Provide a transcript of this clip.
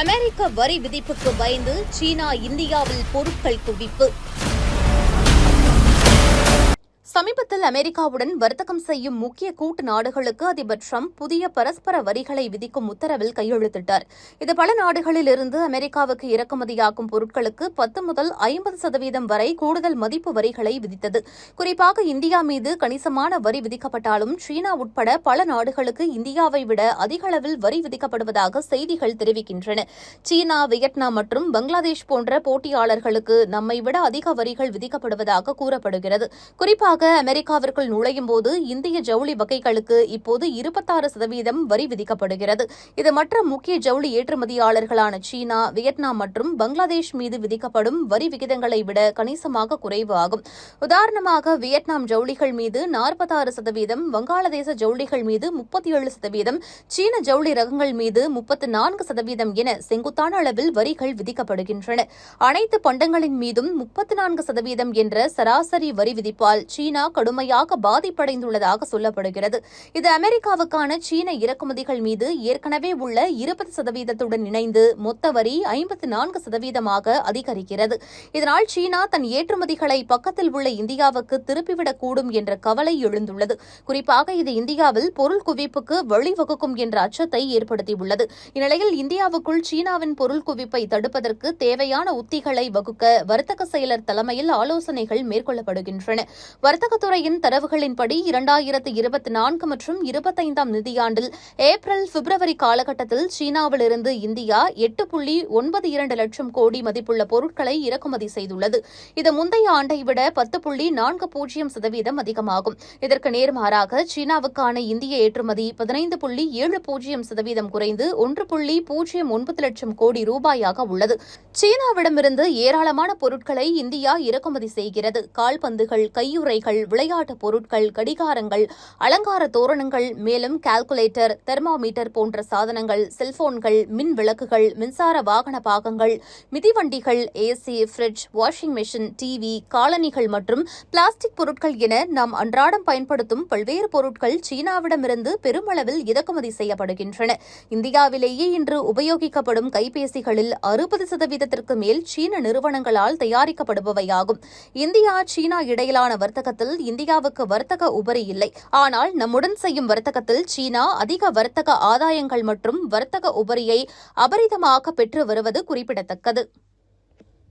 அமெரிக்க வரி விதிப்புக்கு பயந்து சீனா இந்தியாவில் பொருட்கள் குவிப்பு. சமீபத்தில் அமெரிக்காவுடன் வர்த்தகம் செய்யும் முக்கிய கூட்டு நாடுகளுக்கு அதிபர் ட்ரம்ப் புதிய பரஸ்பர வரிகளை விதிக்கும் உத்தரவில் கையெழுத்திட்டார். இது பல நாடுகளில் இருந்து அமெரிக்காவுக்கு இறக்குமதியாகும் பொருட்களுக்கு பத்து முதல் ஐம்பது சதவீதம் வரை கூடுதல் மதிப்பு வரிகளை விதித்தது. குறிப்பாக இந்தியா மீது கணிசமான வரி விதிக்கப்பட்டாலும் சீனா உட்பட பல நாடுகளுக்கு இந்தியாவை விட அதிக அளவில் வரி விதிக்கப்படுவதாக செய்திகள் தெரிவிக்கின்றன. சீனா வியட்நாம் மற்றும் பங்களாதேஷ் போன்ற போட்டியாளர்களுக்கு நம்மை விட அதிக வரிகள் விதிக்கப்படுவதாக கூறப்படுகிறது. குறிப்பாக அமெரிக்காவிற்குள் நுழையும் போது இந்திய ஜவுளி வகைகளுக்கு இப்போது இருபத்தாறு சதவீதம் வரி விதிக்கப்படுகிறது. இது மற்ற முக்கிய ஜவுளி ஏற்றுமதியாளர்களான சீனா வியட்நாம் மற்றும் பங்களாதேஷ் மீது விதிக்கப்படும் வரி விகிதங்களை விட கணிசமாக குறைவு ஆகும். உதாரணமாக வியட்நாம் ஜவுளிகள் மீது நாற்பத்தாறு சதவீதம் வங்காளதேச ஜவுளிகள் மீது முப்பத்தி ஏழு சதவீதம் சீன ஜவுளி ரகங்கள் மீது முப்பத்து நான்கு சதவீதம் என செங்குத்தான அளவில் வரிகள் விதிக்கப்படுகின்றன. அனைத்து பண்டங்களின் மீதும் முப்பத்து நான்கு சதவீதம் என்ற சராசரி வரி விதிப்பால் சீனா சீனா கடுமையாக பாதிப்படைந்துள்ளதாக சொல்லப்படுகிறது. இது அமெரிக்காவுக்கான சீன இறக்குமதிகள் மீது ஏற்கனவே உள்ள இருபது சதவீதத்துடன் இணைந்து மொத்த வரி ஐம்பத்து நான்கு சதவீதமாக அதிகரிக்கிறது. இதனால் சீனா தன் ஏற்றுமதிகளை பக்கத்தில் உள்ள இந்தியாவுக்கு திருப்பிவிடக்கூடும் என்ற கவலை எழுந்துள்ளது. குறிப்பாக இது இந்தியாவில் பொருள் குவிப்புக்கு வழிவகுக்கும் என்ற அச்சத்தை ஏற்படுத்தியுள்ளது. இந்நிலையில் இந்தியாவுக்குள் சீனாவின் பொருள் குவிப்பை தடுப்பதற்கு தேவையான உத்திகளை வகுக்க வர்த்தக செயலர் தலைமையில் ஆலோசனைகள் மேற்கொள்ளப்படுகின்றன. வர்த்தகத்துறையின் தரவுகளின்படி இரண்டாயிரத்து இருபத்தி நான்கு மற்றும் இருபத்தைந்தாம் நிதியாண்டில் ஏப்ரல் பிப்ரவரி காலகட்டத்தில் சீனாவிலிருந்து இந்தியா எட்டு புள்ளி ஒன்பது இரண்டு லட்சம் கோடி மதிப்புள்ள பொருட்களை இறக்குமதி செய்துள்ளது. இது முந்தைய ஆண்டை விட பத்து புள்ளி நான்கு பூஜ்ஜியம் சதவீதம் அதிகமாகும். இதற்கு நேர்மாறாக சீனாவுக்கான இந்திய ஏற்றுமதி பதினைந்து புள்ளி ஏழு பூஜ்ஜியம் சதவீதம் குறைந்து ஒன்று புள்ளி பூஜ்ஜியம் ஒன்பது லட்சம் கோடி ரூபாயாக உள்ளது. சீனாவிடமிருந்து ஏராளமான பொருட்களை இந்தியா இறக்குமதி செய்கிறது. கால்பந்துகள் கையுறைகள் விளையாட்டுப் பொருட்கள் கடிகாரங்கள் அலங்கார தோரணங்கள் மேலும் கால்குலேட்டர் தெர்மாமீட்டர் போன்ற சாதனங்கள் செல்போன்கள் மின் விளக்குகள் மின்சார வாகன பாகங்கள் மிதிவண்டிகள் AC fridge washing machine TV காலணிகள் மற்றும் பிளாஸ்டிக் பொருட்கள் என நாம் அன்றாடம் பயன்படுத்தும் பல்வேறு பொருட்கள் சீனாவிடமிருந்து பெருமளவில் இறக்குமதி செய்யப்படுகின்றன. இந்தியாவிலேயே இன்று உபயோகிக்கப்படும் கைபேசிகளில் அறுபது சதவீதத்திற்கு மேல் சீன நிறுவனங்களால் தயாரிக்கப்படுபவையாகும். இந்தியா சீனா இடையிலான வர்த்தகத்தில் இந்தியாவுக்கு வர்த்தக உபரி இல்லை. ஆனால் நம்முடன் செய்யும் வர்த்தகத்தில் சீனா அதிக வர்த்தக ஆதாயங்கள் மற்றும் வர்த்தக உபரியை அபரிதமாக பெற்று வருவது குறிப்பிடத்தக்கது.